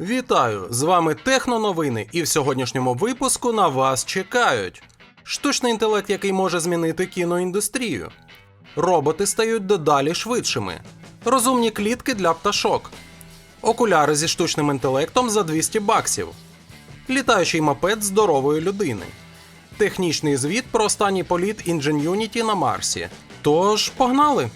Вітаю! З вами Техноновини, і в сьогоднішньому випуску на вас чекають штучний інтелект, який може змінити кіноіндустрію. Роботи стають дедалі швидшими. Розумні клітки для пташок. Окуляри зі штучним інтелектом за 200 баксів. Літаючий мопед здорової людини. Технічний звіт про останній політ Ingenuity на Марсі. Тож, погнали!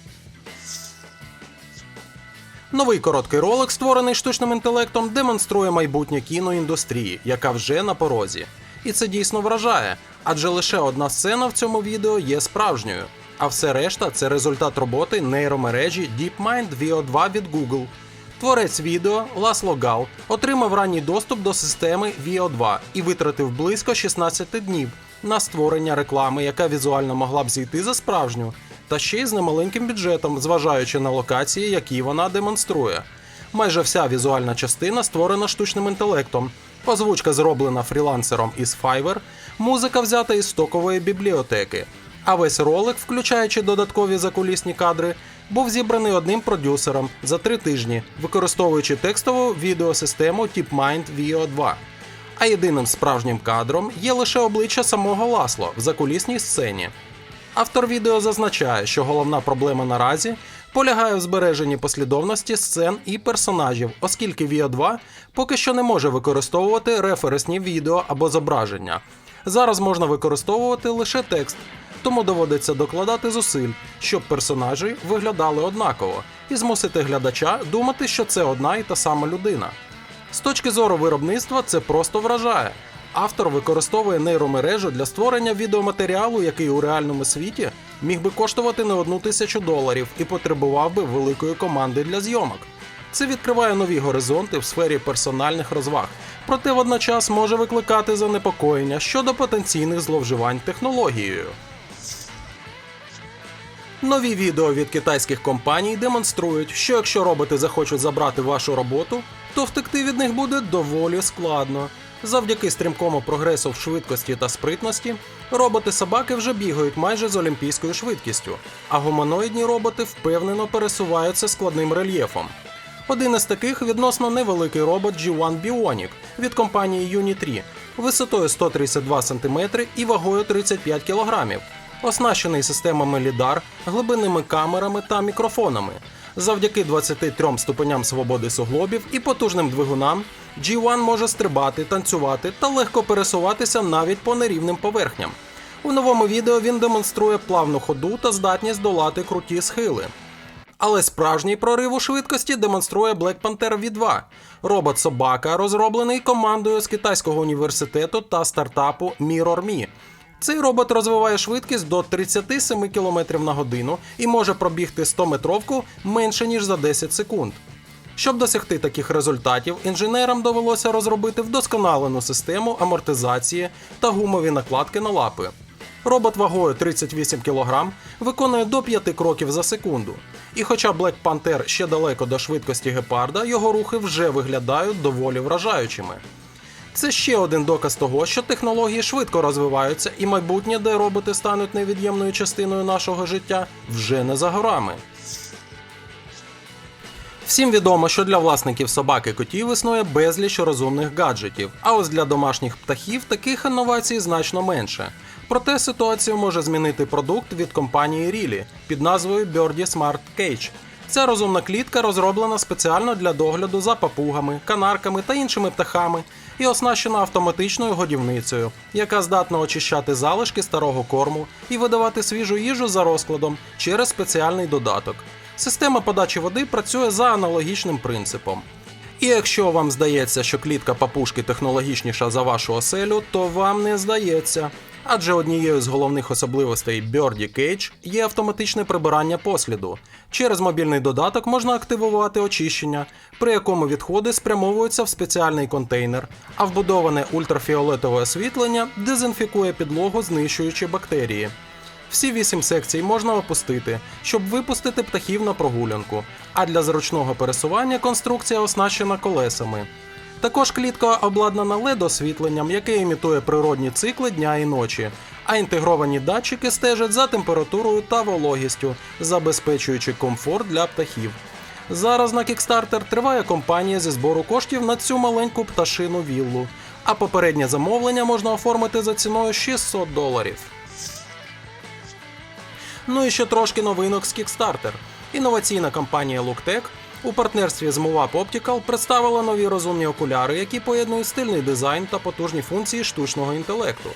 Новий короткий ролик, створений штучним інтелектом, демонструє майбутнє кіноіндустрії, яка вже на порозі. І це дійсно вражає, адже лише одна сцена в цьому відео є справжньою, а все решта це результат роботи нейромережі DeepMind VO2 від Google. Творець відео Ласло Гал отримав ранній доступ до системи VO2 і витратив близько 16 днів на створення реклами, яка візуально могла б зійти за справжню, та ще й з немаленьким бюджетом, зважаючи на локації, які вона демонструє. Майже вся візуальна частина створена штучним інтелектом. Озвучка зроблена фрілансером із Fiverr, музика взята із стокової бібліотеки. А весь ролик, включаючи додаткові закулісні кадри, був зібраний одним продюсером за три тижні, використовуючи текстову відеосистему TipMind VO 2. А єдиним справжнім кадром є лише обличчя самого Ласло в закулісній сцені. Автор відео зазначає, що головна проблема наразі полягає в збереженні послідовності сцен і персонажів, оскільки VO 2 поки що не може використовувати референсні відео або зображення. Зараз можна використовувати лише текст, тому доводиться докладати зусиль, щоб персонажі виглядали однаково, і змусити глядача думати, що це одна і та сама людина. З точки зору виробництва це просто вражає. Автор використовує нейромережу для створення відеоматеріалу, який у реальному світі міг би коштувати не одну тисячу доларів і потребував би великої команди для зйомок. Це відкриває нові горизонти в сфері персональних розваг, проте водночас може викликати занепокоєння щодо потенційних зловживань технологією. Нові відео від китайських компаній демонструють, що якщо роботи захочуть забрати вашу роботу, то втекти від них буде доволі складно. Завдяки стрімкому прогресу в швидкості та спритності, роботи-собаки вже бігають майже з олімпійською швидкістю, а гуманоїдні роботи впевнено пересуваються складним рельєфом. Один із таких відносно невеликий робот G1 Bionic від компанії Uni3 висотою 132 см і вагою 35 кг, оснащений системами LiDAR, глибинними камерами та мікрофонами. Завдяки 23 ступеням свободи суглобів і потужним двигунам G1 може стрибати, танцювати та легко пересуватися навіть по нерівним поверхням. У новому відео він демонструє плавну ходу та здатність долати круті схили. Але справжній прорив у швидкості демонструє Black Panther V2 – робот-собака, розроблений командою з китайського університету та стартапу MirrorMe. Цей робот розвиває швидкість до 37 км на годину і може пробігти 100-метровку менше ніж за 10 секунд. Щоб досягти таких результатів, інженерам довелося розробити вдосконалену систему амортизації та гумові накладки на лапи. Робот вагою 38 кг виконує до 5 кроків за секунду. І хоча Black Panther ще далеко до швидкості гепарда, його рухи вже виглядають доволі вражаючими. Це ще один доказ того, що технології швидко розвиваються, і майбутнє, де роботи стануть невід'ємною частиною нашого життя, вже не за горами. Всім відомо, що для власників собак і котів існує безліч розумних гаджетів, а ось для домашніх птахів таких інновацій значно менше. Проте ситуацію може змінити продукт від компанії Рілі під назвою Birdie Smart Cage. Ця розумна клітка розроблена спеціально для догляду за папугами, канарками та іншими птахами і оснащена автоматичною годівницею, яка здатна очищати залишки старого корму і видавати свіжу їжу за розкладом через спеціальний додаток. Система подачі води працює за аналогічним принципом. І якщо вам здається, що клітка папушки технологічніша за вашу оселю, то вам не здається. Адже однією з головних особливостей Birdie Cage є автоматичне прибирання посліду. Через мобільний додаток можна активувати очищення, при якому відходи спрямовуються в спеціальний контейнер, а вбудоване ультрафіолетове освітлення дезінфікує підлогу, знищуючи бактерії. Всі вісім секцій можна опустити, щоб випустити птахів на прогулянку, а для зручного пересування конструкція оснащена колесами. Також клітка обладнана led освітленням, яке імітує природні цикли дня і ночі, а інтегровані датчики стежать за температурою та вологістю, забезпечуючи комфорт для птахів. Зараз на Kickstarter триває кампанія зі збору коштів на цю маленьку пташину віллу, а попереднє замовлення можна оформити за ціною 600 доларів. Ну і ще трошки новинок з Kickstarter. Інноваційна компанія Looktech у партнерстві з Movap Optical представила нові розумні окуляри, які поєднують стильний дизайн та потужні функції штучного інтелекту.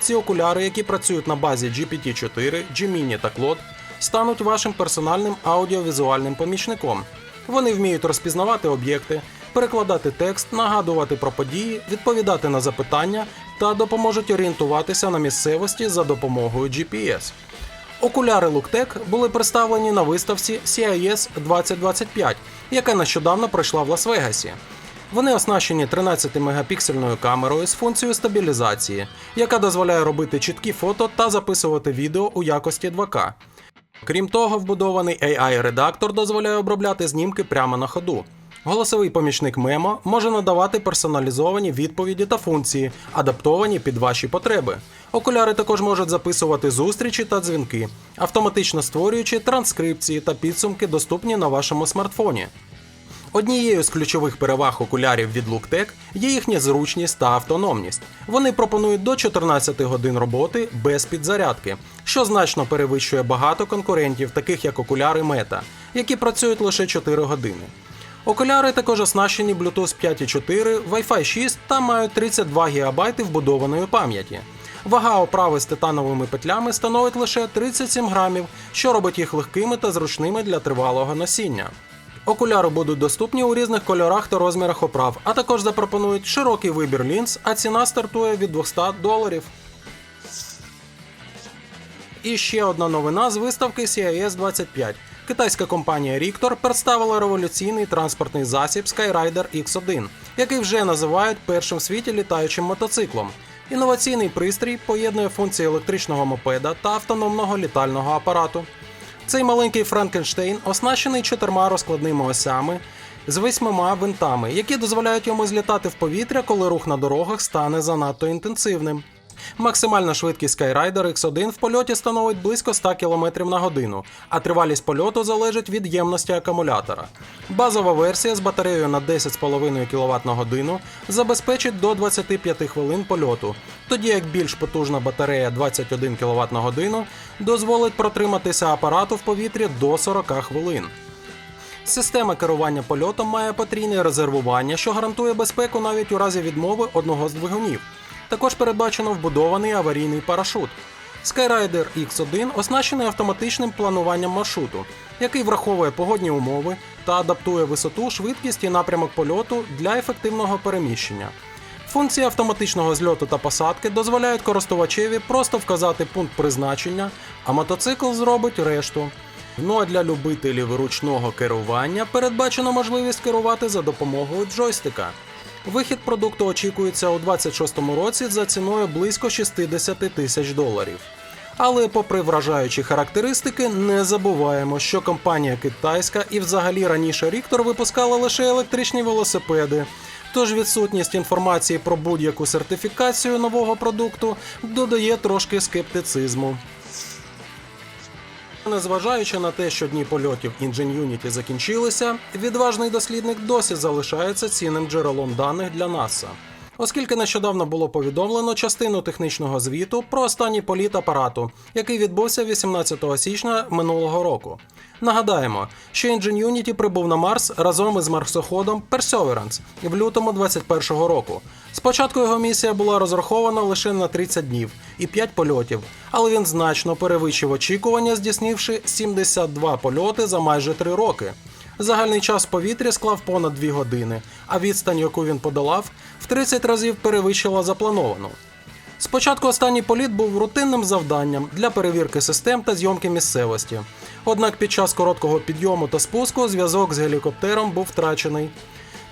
Ці окуляри, які працюють на базі GPT-4, Gemini та Claude, стануть вашим персональним аудіовізуальним помічником. Вони вміють розпізнавати об'єкти, перекладати текст, нагадувати про події, відповідати на запитання та допоможуть орієнтуватися на місцевості за допомогою GPS. Окуляри Looktech були представлені на виставці CIS 2025, яка нещодавно пройшла в Лас-Вегасі. Вони оснащені 13-мегапіксельною камерою з функцією стабілізації, яка дозволяє робити чіткі фото та записувати відео у якості 2К. Крім того, вбудований AI-редактор дозволяє обробляти знімки прямо на ходу. Голосовий помічник Memo може надавати персоналізовані відповіді та функції, адаптовані під ваші потреби. Окуляри також можуть записувати зустрічі та дзвінки, автоматично створюючи транскрипції та підсумки, доступні на вашому смартфоні. Однією з ключових переваг окулярів від Looktech є їхня зручність та автономність. Вони пропонують до 14 годин роботи без підзарядки, що значно перевищує багато конкурентів, таких як окуляри Meta, які працюють лише 4 години. Окуляри також оснащені Bluetooth 5.4, Wi-Fi 6 та мають 32 ГБ вбудованої пам'яті. Вага оправи з титановими петлями становить лише 37 грамів, що робить їх легкими та зручними для тривалого носіння. Окуляри будуть доступні у різних кольорах та розмірах оправ, а також запропонують широкий вибір лінз, а ціна стартує від 200 доларів. І ще одна новина з виставки CIS 25. Китайська компанія Rictor представила революційний транспортний засіб Skyrider X1, який вже називають першим в світі літаючим мотоциклом. Інноваційний пристрій поєднує функції електричного мопеда та автономного літального апарату. Цей маленький Франкенштейн оснащений чотирма розкладними осями з восьмима винтами, які дозволяють йому злітати в повітря, коли рух на дорогах стане занадто інтенсивним. Максимальна швидкість Skyrider X1 в польоті становить близько 100 км на годину, а тривалість польоту залежить від ємності акумулятора. Базова версія з батареєю на 10,5 кВт на годину забезпечить до 25 хвилин польоту, тоді як більш потужна батарея 21 кВт на годину дозволить протриматися апарату в повітрі до 40 хвилин. Система керування польотом має потрійне резервування, що гарантує безпеку навіть у разі відмови одного з двигунів. Також передбачено вбудований аварійний парашут. Skyrider X1 оснащений автоматичним плануванням маршруту, який враховує погодні умови та адаптує висоту, швидкість і напрямок польоту для ефективного переміщення. Функції автоматичного зльоту та посадки дозволяють користувачеві просто вказати пункт призначення, а мотоцикл зробить решту. Ну а для любителів ручного керування передбачено можливість керувати за допомогою джойстика. Вихід продукту очікується у 26-му році за ціною близько 60 тисяч доларів. Але, попри вражаючі характеристики, не забуваємо, що компанія китайська і взагалі раніше Ріктор випускала лише електричні велосипеди. Тож відсутність інформації про будь-яку сертифікацію нового продукту додає трошки скептицизму. Незважаючи на те, що дні польотів Ingenuity закінчилися, відважний дослідник досі залишається цінним джерелом даних для НАСА. Оскільки нещодавно було повідомлено частину технічного звіту про останній політ апарату, який відбувся 18 січня минулого року. Нагадаємо, що Ingenuity прибув на Марс разом із марсоходом Perseverance в лютому 2021 року. Спочатку його місія була розрахована лише на 30 днів і 5 польотів, але він значно перевищив очікування, здійснивши 72 польоти за майже 3 роки. Загальний час повітря склав понад 2 години, а відстань, яку він подолав, в 30 разів перевищила заплановану. Спочатку останній політ був рутинним завданням для перевірки систем та зйомки місцевості. Однак під час короткого підйому та спуску зв'язок з гелікоптером був втрачений.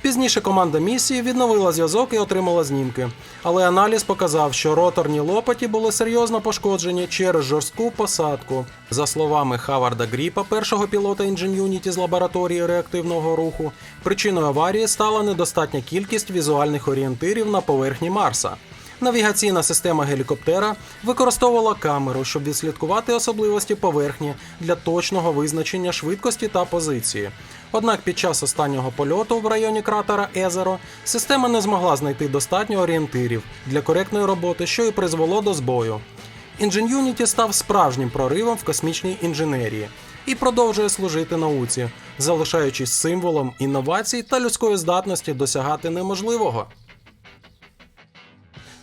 Пізніше команда місії відновила зв'язок і отримала знімки, але аналіз показав, що роторні лопаті були серйозно пошкоджені через жорстку посадку. За словами Хаварда Гріпа, першого пілота Ingenuity з лабораторії реактивного руху, причиною аварії стала недостатня кількість візуальних орієнтирів на поверхні Марса. Навігаційна система гелікоптера використовувала камеру, щоб відслідкувати особливості поверхні для точного визначення швидкості та позиції. Однак під час останнього польоту в районі кратера Езеро система не змогла знайти достатньо орієнтирів для коректної роботи, що і призвело до збою. Ingenuity став справжнім проривом в космічній інженерії і продовжує служити науці, залишаючись символом інновацій та людської здатності досягати неможливого.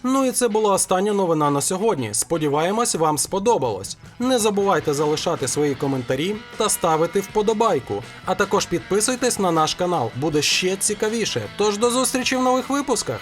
Ну і це була остання новина на сьогодні. Сподіваємось, вам сподобалось. Не забувайте залишати свої коментарі та ставити вподобайку. А також підписуйтесь на наш канал, буде ще цікавіше. Тож до зустрічі в нових випусках.